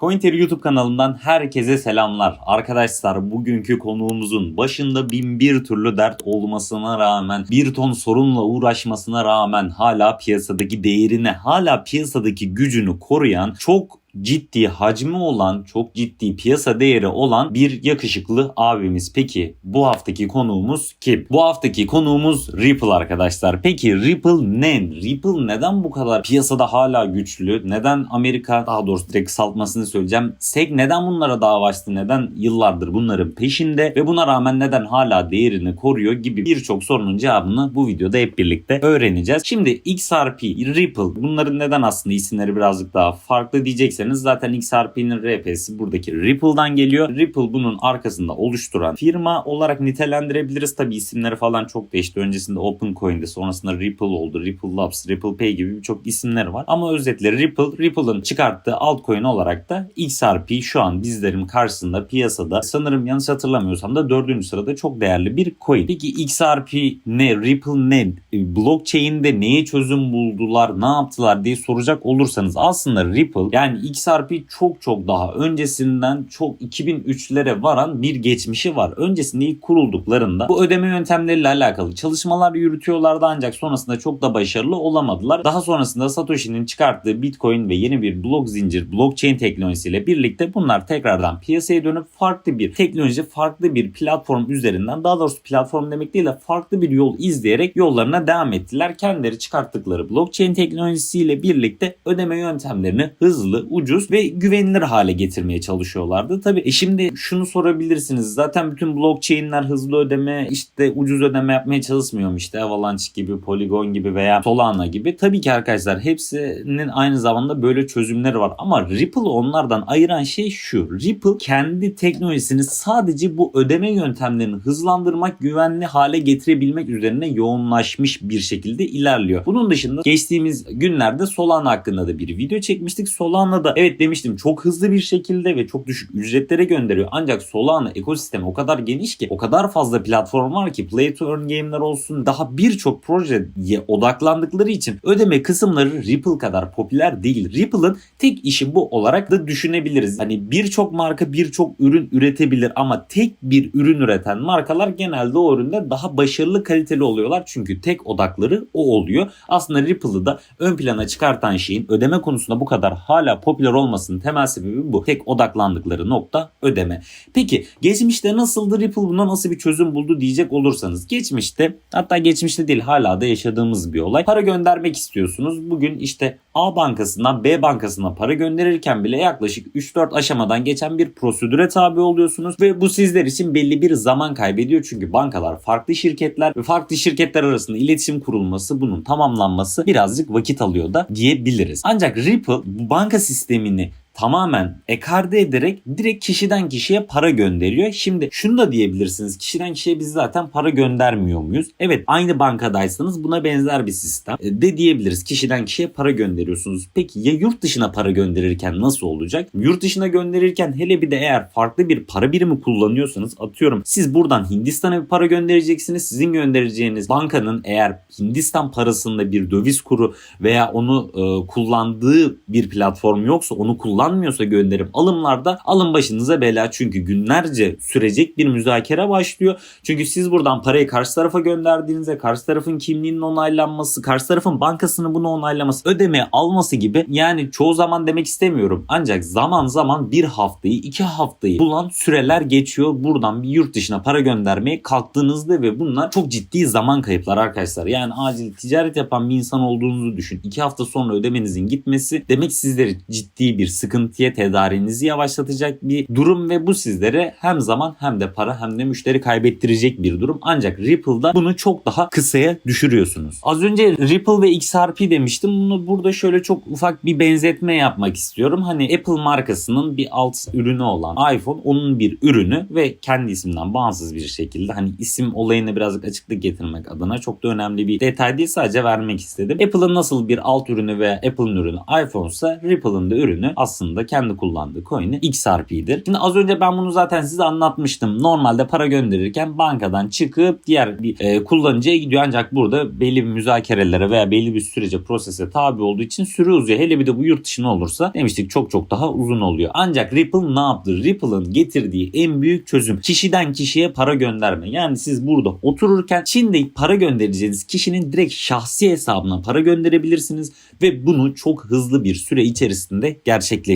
CoinTear YouTube kanalından herkese selamlar. Arkadaşlar bugünkü konuğumuzun başında bin bir türlü dert olmasına rağmen, bir ton sorunla uğraşmasına rağmen hala piyasadaki değerini, hala piyasadaki gücünü koruyan çok ciddi hacmi olan, çok ciddi piyasa değeri olan bir yakışıklı abimiz. Peki bu haftaki konuğumuz kim? Bu haftaki konuğumuz Ripple arkadaşlar. Peki Ripple ne? Ripple neden bu kadar piyasada hala güçlü? Neden Amerika daha doğrusu direkt kısaltmasını söyleyeceğim. SEC neden bunlara dava açtı? Neden yıllardır bunların peşinde ve buna rağmen neden hala değerini koruyor gibi birçok sorunun cevabını bu videoda hep birlikte öğreneceğiz. Şimdi XRP, Ripple bunların neden aslında isimleri birazcık daha farklı diyecekseniz zaten XRP'nin RP'si buradaki Ripple'dan geliyor. Ripple bunun arkasında oluşturan firma olarak nitelendirebiliriz. Tabi isimleri falan çok değişti. Öncesinde OpenCoin'de sonrasında Ripple oldu. Ripple Labs, Ripple Pay gibi birçok isimleri var. Ama özetle Ripple, Ripple'ın çıkarttığı altcoin olarak da XRP şu an bizlerin karşısında piyasada sanırım yanlış hatırlamıyorsam da dördüncü sırada çok değerli bir coin. Peki XRP ne? Ripple ne? Blockchain'de neye çözüm buldular? Ne yaptılar diye soracak olursanız aslında Ripple yani XRP çok çok daha öncesinden çok 2003'lere varan bir geçmişi var. Öncesinde ilk kurulduklarında bu ödeme yöntemleriyle alakalı çalışmalar yürütüyorlardı ancak sonrasında çok da başarılı olamadılar. Daha sonrasında Satoshi'nin çıkarttığı Bitcoin ve yeni bir blok zincir blockchain teknolojisiyle birlikte bunlar tekrardan piyasaya dönüp farklı bir teknoloji, farklı bir platform üzerinden daha doğrusu platform demek değil de farklı bir yol izleyerek yollarına devam ettiler. Kendileri çıkarttıkları blockchain teknolojisiyle birlikte ödeme yöntemlerini hızlı, ucuz ve güvenilir hale getirmeye çalışıyorlardı. Tabii e şimdi şunu sorabilirsiniz. Zaten bütün blockchain'ler hızlı ödeme, işte ucuz ödeme yapmaya çalışmıyor mu? İşte Avalanche gibi, Polygon gibi veya Solana gibi. Tabii ki arkadaşlar hepsinin aynı zamanda böyle çözümleri var. Ama Ripple'ı onlardan ayıran şey şu. Ripple kendi teknolojisini sadece bu ödeme yöntemlerini hızlandırmak, güvenli hale getirebilmek üzerine yoğunlaşmış bir şekilde ilerliyor. Bunun dışında geçtiğimiz günlerde Solana hakkında da bir video çekmiştik. Solana'da evet demiştim çok hızlı bir şekilde ve çok düşük ücretlere gönderiyor. Ancak Solana ekosistemi o kadar geniş ki o kadar fazla platform var ki Play to Earn game'ler olsun daha birçok projeye odaklandıkları için ödeme kısımları Ripple kadar popüler değil. Ripple'ın tek işi bu olarak da düşünebiliriz. Hani birçok marka birçok ürün üretebilir ama tek bir ürün üreten markalar genelde o üründe daha başarılı kaliteli oluyorlar. Çünkü tek odakları o oluyor. Aslında Ripple'ı da ön plana çıkartan şeyin ödeme konusunda bu kadar hala popüler olmasının temel sebebi bu. Tek odaklandıkları nokta ödeme. Peki geçmişte nasıldı Ripple buna nasıl bir çözüm buldu diyecek olursanız. Geçmişte hatta geçmişte değil hala da yaşadığımız bir olay. Para göndermek istiyorsunuz. Bugün işte A bankasından B bankasına para gönderirken bile yaklaşık 3-4 aşamadan geçen bir prosedüre tabi oluyorsunuz ve bu sizler için belli bir zaman kaybediyor çünkü bankalar farklı şirketler ve farklı şirketler arasında iletişim kurulması bunun tamamlanması birazcık vakit alıyor da diyebiliriz. Ancak Ripple bu banka sistemini tamamen ekarte ederek direkt kişiden kişiye para gönderiyor. Şimdi şunu da diyebilirsiniz. Kişiden kişiye biz zaten para göndermiyor muyuz? Evet aynı bankadaysanız buna benzer bir sistem E, de diyebiliriz. Kişiden kişiye para gönderiyorsunuz. Peki ya yurt dışına para gönderirken nasıl olacak? Yurt dışına gönderirken hele bir de eğer farklı bir para birimi kullanıyorsanız atıyorum siz buradan Hindistan'a bir para göndereceksiniz. Sizin göndereceğiniz bankanın eğer Hindistan parasında bir döviz kuru veya onu e, kullandığı bir platform yoksa onu kullan kullanmıyorsa gönderim alımlarda alın başınıza bela çünkü günlerce sürecek bir müzakere başlıyor. Çünkü siz buradan parayı karşı tarafa gönderdiğinizde karşı tarafın kimliğinin onaylanması, karşı tarafın bankasının bunu onaylaması, ödeme alması gibi yani çoğu zaman demek istemiyorum. Ancak zaman zaman bir haftayı iki haftayı bulan süreler geçiyor. Buradan bir yurt dışına para göndermeye kalktığınızda ve bunlar çok ciddi zaman kayıplar arkadaşlar. Yani acil ticaret yapan bir insan olduğunuzu düşün. İki hafta sonra ödemenizin gitmesi demek sizleri ciddi bir sıkıntı sıkıntıya tedariğinizi yavaşlatacak bir durum ve bu sizlere hem zaman hem de para hem de müşteri kaybettirecek bir durum. Ancak Ripple'da bunu çok daha kısaya düşürüyorsunuz. Az önce Ripple ve XRP demiştim. Bunu burada şöyle çok ufak bir benzetme yapmak istiyorum. Hani Apple markasının bir alt ürünü olan iPhone onun bir ürünü ve kendi isimden bağımsız bir şekilde hani isim olayını birazcık açıklık getirmek adına çok da önemli bir detay değil sadece vermek istedim. Apple'ın nasıl bir alt ürünü ve Apple'ın ürünü iPhone ise Ripple'ın da ürünü aslında aslında kendi kullandığı coin'i XRP'dir. Şimdi az önce ben bunu zaten size anlatmıştım. Normalde para gönderirken bankadan çıkıp diğer bir e, kullanıcıya gidiyor ancak burada belli bir müzakerelere veya belli bir sürece prosese tabi olduğu için süre uzuyor. Hele bir de bu yurt dışına olursa demiştik çok çok daha uzun oluyor. Ancak Ripple ne yaptı? Ripple'ın getirdiği en büyük çözüm kişiden kişiye para gönderme. Yani siz burada otururken Çin'de para göndereceğiniz kişinin direkt şahsi hesabına para gönderebilirsiniz ve bunu çok hızlı bir süre içerisinde gerçekleştirebilirsiniz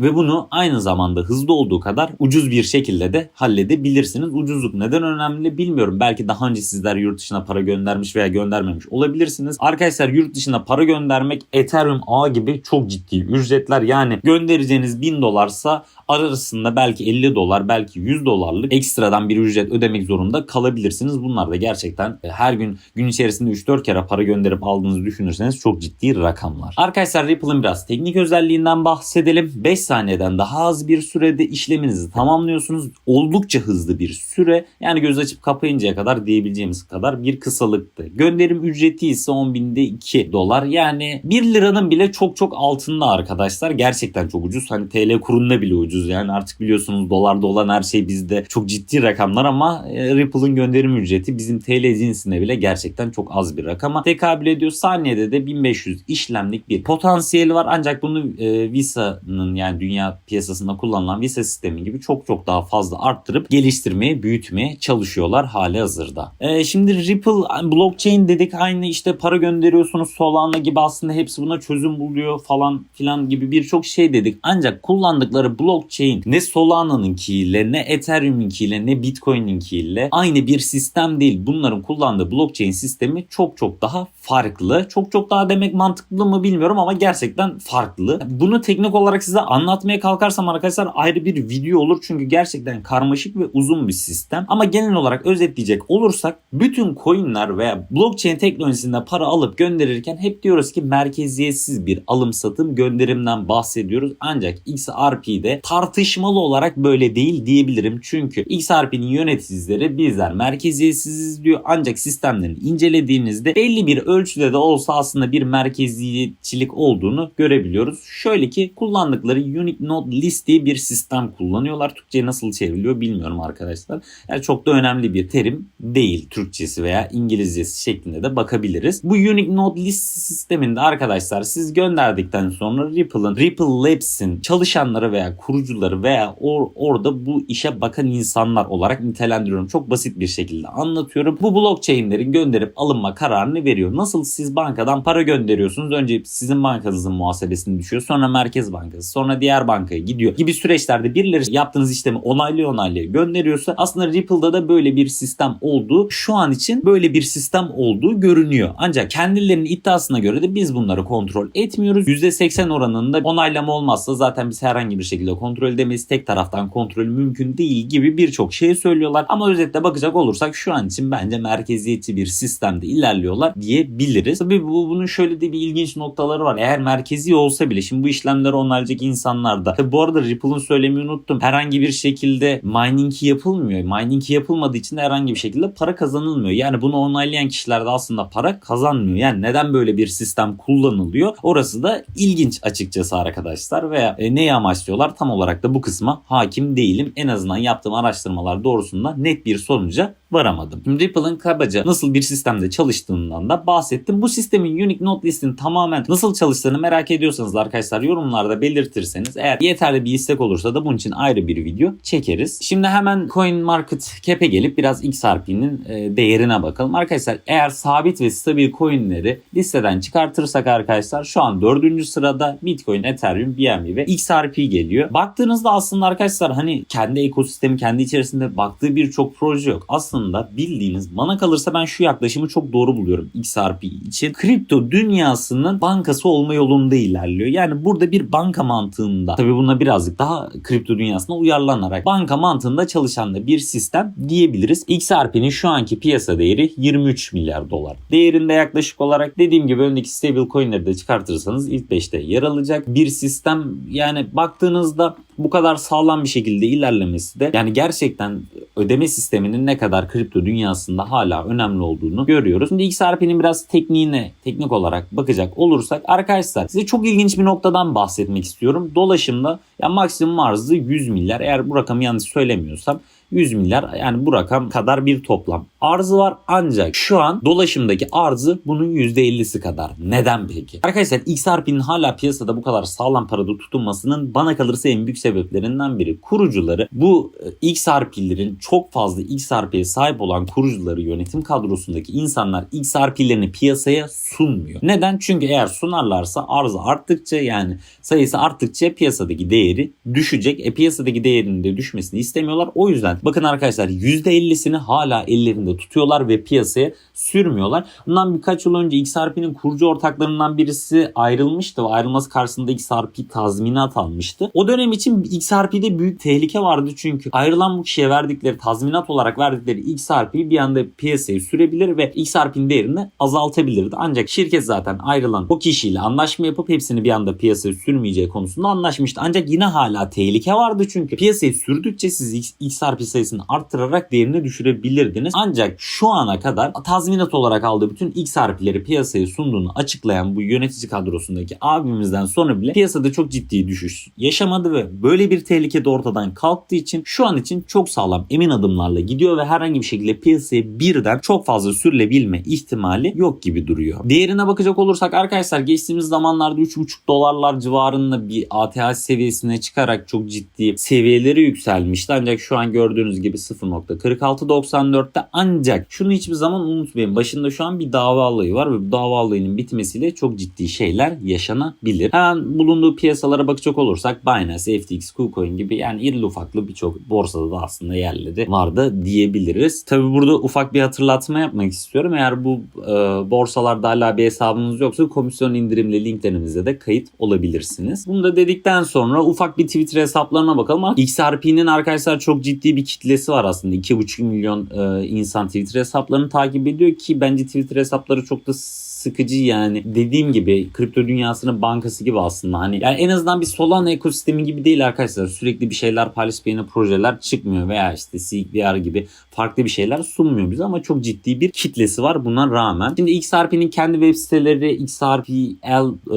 ve bunu aynı zamanda hızlı olduğu kadar ucuz bir şekilde de halledebilirsiniz. Ucuzluk neden önemli bilmiyorum. Belki daha önce sizler yurt dışına para göndermiş veya göndermemiş olabilirsiniz. Arkadaşlar yurt dışına para göndermek Ethereum ağ gibi çok ciddi ücretler. Yani göndereceğiniz 1000 dolarsa arasında belki 50 dolar belki 100 dolarlık ekstradan bir ücret ödemek zorunda kalabilirsiniz. Bunlar da gerçekten e, her gün gün içerisinde 3-4 kere para gönderip aldığınızı düşünürseniz çok ciddi rakamlar. Arkadaşlar Ripple'ın biraz teknik özelliğinden bahsedelim. 5 saniyeden daha az bir sürede işleminizi tamamlıyorsunuz. Oldukça hızlı bir süre. Yani göz açıp kapayıncaya kadar diyebileceğimiz kadar bir kısalıktı. Gönderim ücreti ise 10.000'de 2 dolar. Yani 1 liranın bile çok çok altında arkadaşlar. Gerçekten çok ucuz. Hani TL kurunda bile ucuz. Yani artık biliyorsunuz dolarda olan her şey bizde çok ciddi rakamlar ama e, Ripple'ın gönderim ücreti bizim TL cinsine bile gerçekten çok az bir rakama tekabül ediyor. Saniyede de 1500 işlemlik bir potansiyeli var. Ancak bunu e, Visa'nın yani dünya piyasasında kullanılan Visa sistemi gibi çok çok daha fazla arttırıp geliştirmeye, büyütmeye çalışıyorlar hali hazırda. E, şimdi Ripple blockchain dedik aynı işte para gönderiyorsunuz Solana gibi aslında hepsi buna çözüm buluyor falan filan gibi birçok şey dedik. Ancak kullandıkları blockchain ne Solana'nınkiyle ne Ethereum'inkiyle ne Bitcoin'inkiyle aynı bir sistem değil. Bunların kullandığı blockchain sistemi çok çok daha farklı. Çok çok daha demek mantıklı mı bilmiyorum ama gerçekten farklı. Bunu teknik olarak size anlatmaya kalkarsam arkadaşlar ayrı bir video olur. Çünkü gerçekten karmaşık ve uzun bir sistem. Ama genel olarak özetleyecek olursak bütün coinler veya blockchain teknolojisinde para alıp gönderirken hep diyoruz ki merkeziyetsiz bir alım satım gönderimden bahsediyoruz. Ancak XRP'de tartışmalı olarak böyle değil diyebilirim. Çünkü XRP'nin yöneticileri bizler merkeziyetsiziz diyor. Ancak sistemlerini incelediğimizde belli bir ölçüde de olsa aslında bir merkeziyetçilik olduğunu görebiliyoruz. Şöyle ki kullandıkları Unique Node List diye bir sistem kullanıyorlar. Türkçe'ye nasıl çevriliyor bilmiyorum arkadaşlar. Yani çok da önemli bir terim değil Türkçesi veya İngilizcesi şeklinde de bakabiliriz. Bu Unique Node List sisteminde arkadaşlar siz gönderdikten sonra Ripple'ın Ripple Labs'in çalışanları veya kurucuları veya or, orada bu işe bakan insanlar olarak nitelendiriyorum. Çok basit bir şekilde anlatıyorum. Bu blockchain'lerin gönderip alınma kararını veriyor. Nasıl siz bankadan para gönderiyorsunuz? Önce sizin bankanızın muhasebesini düşüyor. Sonra Merkez Bankası. Sonra diğer bankaya gidiyor. Gibi süreçlerde birileri yaptığınız işlemi onaylıyor onaylıyor gönderiyorsa aslında Ripple'da da böyle bir sistem olduğu şu an için böyle bir sistem olduğu görünüyor. Ancak kendilerinin iddiasına göre de biz bunları kontrol etmiyoruz. %80 oranında onaylama olmazsa zaten biz herhangi bir şekilde kontrol edemeyiz. Tek taraftan kontrol mümkün değil gibi birçok şey söylüyorlar. Ama özetle bakacak olursak şu an için bence merkeziyetçi bir sistemde ilerliyorlar diyebiliriz. Tabii bu, bunun şöyle de bir ilginç noktaları var. Eğer merkezi olsa bile şimdi bu işlemleri onaylayacak insanlar da. Tabii bu arada Ripple'ın söylemeyi unuttum. Herhangi bir şekilde mining yapılmıyor. Mining yapılmadığı için de herhangi bir şekilde para kazanılmıyor. Yani bunu onaylayan kişiler de aslında para kazanmıyor. Yani neden böyle bir sistem kullanılıyor? Orası da ilginç açıkçası arkadaşlar veya e, neyi amaçlıyorlar tam olarak da bu kısma hakim değilim. En azından yaptığım araştırmalar doğrusunda net bir sonuca varamadım. Ripple'ın kabaca nasıl bir sistemde çalıştığından da bahsettim. Bu sistemin Unique Node List'in tamamen nasıl çalıştığını merak ediyorsanız arkadaşlar yorumlarda belirtirseniz eğer yeterli bir istek olursa da bunun için ayrı bir video çekeriz. Şimdi hemen Coin Market Cap'e gelip biraz XRP'nin e, değerine bakalım. Arkadaşlar eğer sabit ve stabil coinleri listeden çıkartırsak arkadaşlar şu an dördüncü sırada Bitcoin, Ethereum, BNB ve XRP geliyor. Baktığınızda aslında arkadaşlar hani kendi ekosistemi kendi içerisinde baktığı birçok proje yok. Aslında bildiğiniz bana kalırsa ben şu yaklaşımı çok doğru buluyorum XRP için. Kripto dünyasının bankası olma yolunda ilerliyor. Yani burada bir banka mantığında tabii buna birazcık daha kripto dünyasına uyarlanarak banka mantığında çalışan da bir sistem diyebiliriz. XRP'nin şu anki piyasa değeri 23 milyar dolar. Değerinde yaklaşık olarak dediğim gibi öndeki stable coinleri de çıkartırsanız ilk 5'te yer alacak bir sistem. Yani baktığınızda bu kadar sağlam bir şekilde ilerlemesi de yani gerçekten ödeme sisteminin ne kadar kripto dünyasında hala önemli olduğunu görüyoruz. Şimdi XRP'nin biraz tekniğine teknik olarak bakacak olursak arkadaşlar size çok ilginç bir noktadan bahsetmek istiyorum. Dolaşımda ya maksimum arzı 100 milyar eğer bu rakamı yanlış söylemiyorsam 100 milyar yani bu rakam kadar bir toplam arzı var ancak şu an dolaşımdaki arzı bunun %50'si kadar. Neden peki? Arkadaşlar XRP'nin hala piyasada bu kadar sağlam parada tutunmasının bana kalırsa en büyük sebeplerinden biri. Kurucuları bu e, XRP'lerin çok fazla XRP'ye sahip olan kurucuları yönetim kadrosundaki insanlar XRP'lerini piyasaya sunmuyor. Neden? Çünkü eğer sunarlarsa arzı arttıkça yani sayısı arttıkça piyasadaki değeri düşecek. E piyasadaki değerinin de düşmesini istemiyorlar. O yüzden bakın arkadaşlar %50'sini hala ellerinde tutuyorlar ve piyasaya sürmüyorlar. Bundan birkaç yıl önce XRP'nin kurucu ortaklarından birisi ayrılmıştı ve ayrılması karşısında XRP tazminat almıştı. O dönem için XRP'de büyük tehlike vardı çünkü ayrılan bu kişiye verdikleri tazminat olarak verdikleri XRP'yi bir anda piyasaya sürebilir ve XRP'nin değerini azaltabilirdi. Ancak şirket zaten ayrılan o kişiyle anlaşma yapıp hepsini bir anda piyasaya sürmeyeceği konusunda anlaşmıştı. Ancak yine hala tehlike vardı çünkü piyasayı sürdükçe siz XRP sayısını arttırarak değerini düşürebilirdiniz. Ancak şu ana kadar tazminat olarak aldığı bütün XRP'leri piyasaya sunduğunu açıklayan bu yönetici kadrosundaki abimizden sonra bile piyasada çok ciddi düşüş yaşamadı ve böyle bir tehlike de ortadan kalktığı için şu an için çok sağlam emin adımlarla gidiyor ve herhangi bir şekilde piyasaya birden çok fazla sürülebilme ihtimali yok gibi duruyor. Değerine bakacak olursak arkadaşlar geçtiğimiz zamanlarda 3,5 dolarlar civarında bir ATH seviyesine çıkarak çok ciddi seviyeleri yükselmişti. Ancak şu an gördüğünüz gibi 0.4694'te ancak şunu hiçbir zaman unutmayın. Başında şu an bir dava olayı var ve bu dava olayının bitmesiyle çok ciddi şeyler yaşanabilir. Hemen bulunduğu piyasalara bakacak olursak Binance, FTX, KuCoin gibi yani irili ufaklı birçok borsada da aslında yerleri vardı diyebiliriz. Tabi burada ufak bir hatırlatma yapmak istiyorum. Eğer bu e, borsalarda hala bir hesabınız yoksa komisyon indirimli linklerimizde de kayıt olabilirsiniz. Bunu da dedikten sonra ufak bir Twitter hesaplarına bakalım. XRP'nin arkadaşlar çok ciddi bir kitlesi var aslında. 2,5 milyon e, insan Twitter hesaplarını takip ediyor ki bence Twitter hesapları çok da sıkıcı yani. Dediğim gibi kripto dünyasının bankası gibi aslında. Hani yani en azından bir Solana ekosistemi gibi değil arkadaşlar. Sürekli bir şeyler paylaşıp yeni projeler çıkmıyor veya işte SeekVR gibi farklı bir şeyler sunmuyor bize ama çok ciddi bir kitlesi var buna rağmen. Şimdi XRP'nin kendi web siteleri xrpl.org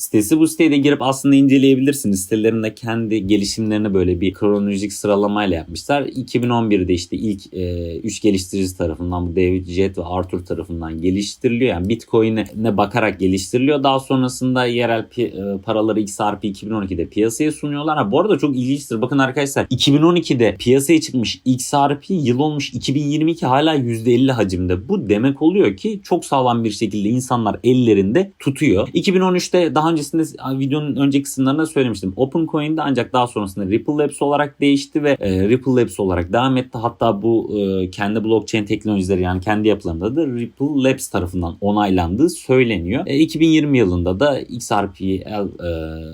sitesi. Bu siteye de girip aslında inceleyebilirsiniz. Sitelerinde kendi gelişimlerini böyle bir kronolojik sıralamayla yapmışlar. 2011'de işte ilk 3 e, üç geliştiricisi tarafından bu David Jet ve Arthur tarafından geliştiriliyor. Yani Bitcoin'e bakarak geliştiriliyor. Daha sonrasında yerel pi- e, paraları XRP 2012'de piyasaya sunuyorlar. Ha, bu arada çok ilginçtir. Bakın arkadaşlar 2012'de piyasaya çıkmış XRP yıl olmuş 2022 hala %50 hacimde. Bu demek oluyor ki çok sağlam bir şekilde insanlar ellerinde tutuyor. 2013'te daha öncesinde videonun önceki kısımlarında söylemiştim. OpenCoin'de ancak daha sonrasında Ripple Labs olarak değişti ve e, Ripple Labs olarak devam etti. Hatta bu e, kendi blockchain teknolojileri yani kendi yapılarında da Ripple Labs tarafından onaylandığı söyleniyor. E, 2020 yılında da XRPL e,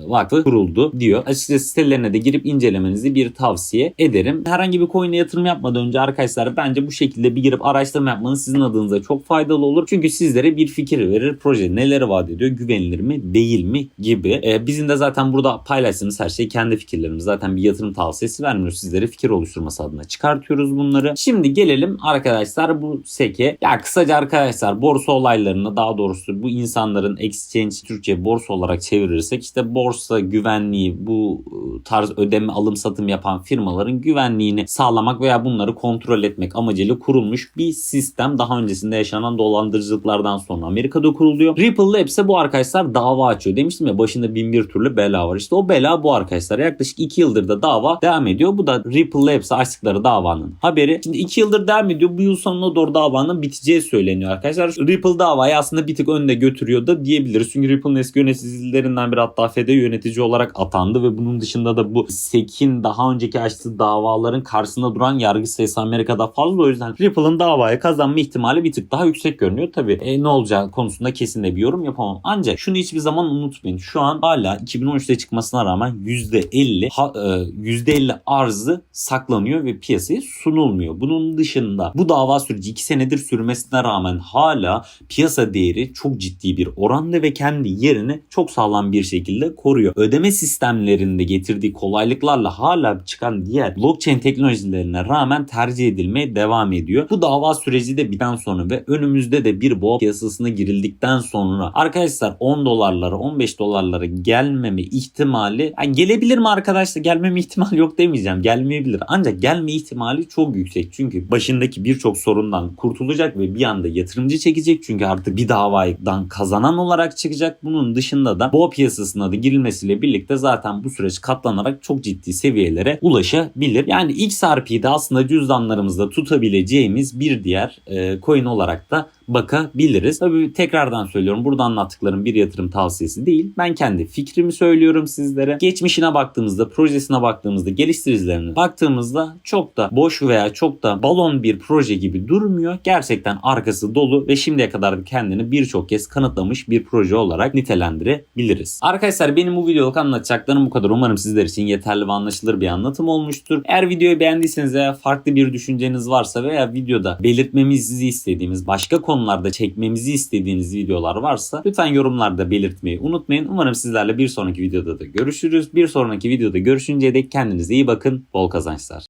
vakfı kuruldu diyor. Açıkçası sitelerine de girip incelemenizi bir tavsiye ederim. Herhangi bir coin'e yatırım yapmadan önce arkadaşlar bence bu şekilde bir girip araştırma yapmanız sizin adınıza çok faydalı olur. Çünkü sizlere bir fikir verir. Proje neleri vaat ediyor? Güvenilir mi? Değil mi? Gibi. E, bizim de zaten burada paylaştığımız her şey kendi fikirlerimiz. Zaten bir yatırım tavsiyesi vermiyoruz. Sizlere fikir oluşturması adına çıkartıyoruz bunları. Şimdi gelelim arkadaşlar bu seke. Ya kısaca arkadaşlar borsa olaylarını daha doğrusu bu insanların exchange Türkçe borsa olarak çevirirsek işte borsa güvenliği bu ıı, tarz ödeme alım satım yapan firmaların güvenliğini sağlamak veya bunları kontrol etmek amacıyla kurulmuş bir sistem. Daha öncesinde yaşanan dolandırıcılıklardan sonra Amerika'da kuruluyor. Ripple Labs'e bu arkadaşlar dava açıyor. Demiştim ya başında bin bir türlü bela var. İşte o bela bu arkadaşlar. Yaklaşık 2 yıldır da dava devam ediyor. Bu da Ripple Labs'e açtıkları davanın haberi. Şimdi 2 yıldır devam ediyor. Bu yıl sonuna doğru davanın biteceği söyleniyor arkadaşlar. Ripple davayı aslında bir tık önde götürüyor da diyebiliriz. Çünkü Ripple'ın eski yöneticilerinden biri hatta FED'e yönetici olarak atandı ve bunun dışında da bu SEC'in daha önceki açtığı davaların karşısında duran yargı sayısı Amerika'da fazla. O yüzden Ripple'ın davayı kazanma ihtimali bir tık daha yüksek görünüyor. Tabii e, ne olacağı konusunda kesin de bir yorum yapamam. Ancak şunu hiçbir zaman unutmayın. Şu an hala 2013'te çıkmasına rağmen %50 ha, e, %50 arzı saklanıyor ve piyasaya sunulmuyor. Bunun dışında bu dava süreci 2 senedir sürmesine rağmen hala piyasa değeri çok ciddi bir oranda ve kendi yerini çok sağlam bir şekilde koruyor. Ödeme sistemlerinde getirdiği kolaylıklarla hala çıkan diğer blockchain teknolojilerine rağmen tercih edilmeye devam ediyor. Bu dava süreci de biten sonra ve önümüzde de bir boğa piyasasına girildikten sonra arkadaşlar 10 dolarlara 15 dolarlara gelmeme ihtimali yani gelebilir mi arkadaşlar? Gelmeme ihtimali yok demeyeceğim. Gelmeyebilir. Ancak gelme ihtimali çok yüksek. Çünkü başındaki birçok sorundan kurtulacak ve bir anda yatırımcı çekecek. Çünkü artık bir davadan kazanan olarak çıkacak. Bunun dışında da boğa piyasasına da girilmesiyle birlikte zaten bu süreç katlanarak çok ciddi seviyelere ulaşabilir. Yani XRP'de aslında cüzdanlarımızda tutabileceğimiz bir diğer e, coin olarak da bakabiliriz. Tabii tekrardan söylüyorum burada anlattıklarım bir yatırım tavsiyesi değil. Ben kendi fikrimi söylüyorum sizlere. Geçmişine baktığımızda, projesine baktığımızda, geliştiricilerine baktığımızda çok da boş veya çok da balon bir proje gibi durmuyor. Gerçekten arkası dolu ve şimdiye kadar da kendini birçok kez kanıtlamış bir proje olarak nitelendirebiliriz. Arkadaşlar benim bu videoluk anlatacaklarım bu kadar. Umarım sizler için yeterli ve anlaşılır bir anlatım olmuştur. Eğer videoyu beğendiyseniz veya farklı bir düşünceniz varsa veya videoda belirtmemizi istediğimiz başka konularda çekmemizi istediğiniz videolar varsa lütfen yorumlarda belirtmeyi unutmayın. Umarım sizlerle bir sonraki videoda da görüşürüz. Bir sonraki videoda görüşünceye dek kendinize iyi bakın. Bol kazançlar.